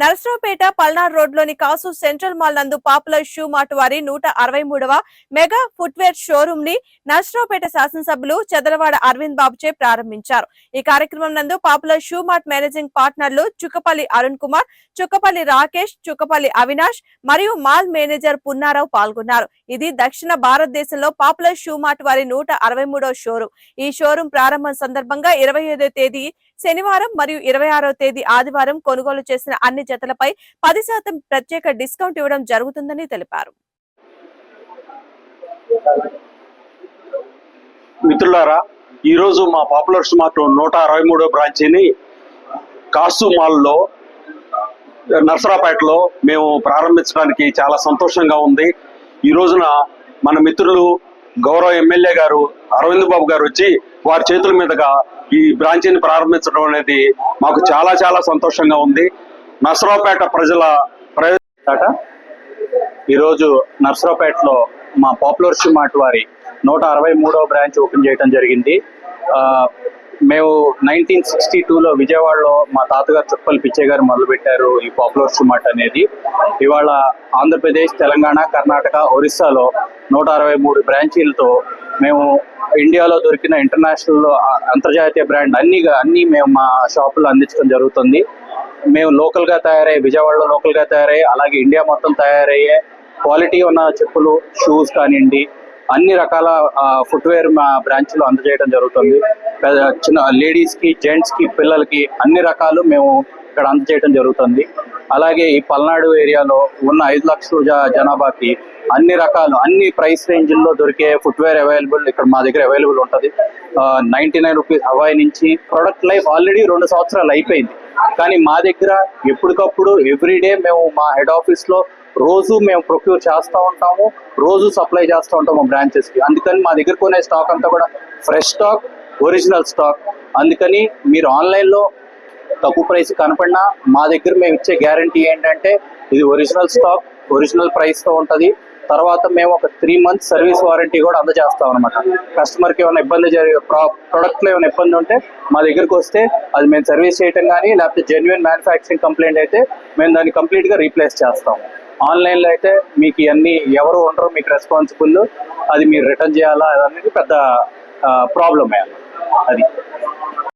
నరసరావుపేట పల్నాడు రోడ్లోని Kasu central mall నందు popular shoe mart వారి నూట అరవై మూడవ మెగా ఫుట్వేర్ షోరూమ్ని నర్సరావుపేట శాసనసభ్యులు చదరవాడ అరవింద్ బాబుచే ప్రారంభించారు. ఈ కార్యక్రమం నందు పాపులర్ షూ మార్ట్ మేనేజింగ్ పార్ట్నర్లు చుక్కపల్లి అరుణ్ కుమార్ చుక్కపల్లి రాకేష్ చుక్కపల్లి అవినాష్ మరియు మాల్ మేనేజర్ పున్నారావు పాల్గొన్నారు. ఇది దక్షిణ భారతదేశంలో పాపులర్ షూ మార్ట్ వారి నూట అరవై మూడవ షోరూమ్. ఈ షోరూమ్ ప్రారంభం సందర్భంగా ఇరవై తేదీ శనివారం మరియు ఇరవై ఆరో తేదీ ఆదివారం కొనుగోలు చేసిన అన్ని జతలపై పది శాతం ప్రత్యేక డిస్కౌంట్ ఇవ్వడం జరుగుతుందని తెలిపారు. మిత్రులారా ఈరోజు మా పాపులర్ స్మార్ట్ నూట అరవై మూడో బ్రాంచీని కాసు మాల్లో నర్సరాపేటలో మేము ప్రారంభించడానికి చాలా సంతోషంగా ఉంది. ఈ రోజున మన మిత్రులు గౌరవ ఎమ్మెల్యే గారు అరవింద్ బాబు గారు వచ్చి వారి చేతుల మీదుగా ఈ బ్రాంచీని ప్రారంభించడం అనేది మాకు చాలా చాలా సంతోషంగా ఉంది. నర్సరావుపేట ప్రజల ప్రయోజనట ఈరోజు నర్సరావుపేటలో మా పాపులర్ షూ మార్ట్ వారి నూట అరవై మూడవ బ్రాంచ్ ఓపెన్ చేయడం జరిగింది. మేము నైన్టీన్ సిక్స్టీ టూలో విజయవాడలో మా తాతగారు చుప్పల్ పిచ్చయ్య గారు మొదలుపెట్టారు ఈ పాపులర్ షూ అనేది. ఇవాళ ఆంధ్రప్రదేశ్ తెలంగాణ కర్ణాటక ఒరిస్సాలో నూట అరవై మూడు బ్రాంచీలతో మేము ఇండియాలో దొరికిన ఇంటర్నేషనల్ అంతర్జాతీయ బ్రాండ్ అన్ని అన్ని మేము మా షాపులో అందించడం జరుగుతుంది. మేము లోకల్గా తయారయ్యే విజయవాడలో లోకల్గా తయారయ్యే అలాగే ఇండియా మొత్తం తయారయ్యే క్వాలిటీ ఉన్న చెప్పులు షూస్ కానివ్వండి అన్ని రకాల ఫుట్వేర్ మా బ్రాంచ్లో అందజేయడం జరుగుతుంది. పెద్ద చిన్న లేడీస్కి జెంట్స్కి పిల్లలకి అన్ని రకాలు మేము ఇక్కడ అందజేయడం జరుగుతుంది. అలాగే ఈ పల్నాడు ఏరియాలో ఉన్న ఐదు లక్షల జనాభాకి అన్ని రకాలు అన్ని ప్రైస్ రేంజ్ల్లో దొరికే ఫుట్వేర్ అవైలబుల్ ఇక్కడ మా దగ్గర అవైలబుల్ ఉంటుంది. నైన్టీ నైన్ రూపీస్ హవాయి నుంచి ప్రొడక్ట్ లైఫ్ ఆల్రెడీ రెండు సంవత్సరాలు అయిపోయింది. కానీ మా దగ్గర ఎప్పటికప్పుడు ఎవ్రీడే మేము మా హెడ్ ఆఫీస్లో రోజు మేము ప్రొక్యూర్ చేస్తూ ఉంటాము రోజు సప్లై చేస్తూ ఉంటాము బ్రాంచెస్కి అందుకని మా దగ్గర కొనే స్టాక్ అంతా కూడా ఫ్రెష్ స్టాక్ ఒరిజినల్ స్టాక్ అందుకని మీరు ఆన్లైన్లో తక్కువ ప్రైస్ కనపడినా మా దగ్గర మేము ఇచ్చే గ్యారంటీ ఏంటంటే ఇది ఒరిజినల్ స్టాక్ ఒరిజినల్ ప్రైస్తో తర్వాత మేము ఒక త్రీ మంత్స్ సర్వీస్ వారంటీ కూడా అందజేస్తాం అనమాట కస్టమర్కి ఏమైనా ఇబ్బంది జరిగే ప్రొడక్ట్లో ఏమైనా ఇబ్బంది ఉంటే మా దగ్గరకు వస్తే అది మేము సర్వీస్ చేయటం కానీ లేకపోతే జెన్యున్ మ్యానుఫ్యాక్చరింగ్ కంప్లైంట్ అయితే మేము దాన్ని కంప్లీట్గా రీప్లేస్ చేస్తాం. ఆన్లైన్లో అయితే మీకు ఇవన్నీ ఎవరు ఉండరు మీకు రెస్పాన్సిబుల్ అది మీరు రిటర్న్ చేయాలా అనేది పెద్ద ప్రాబ్లమే అది.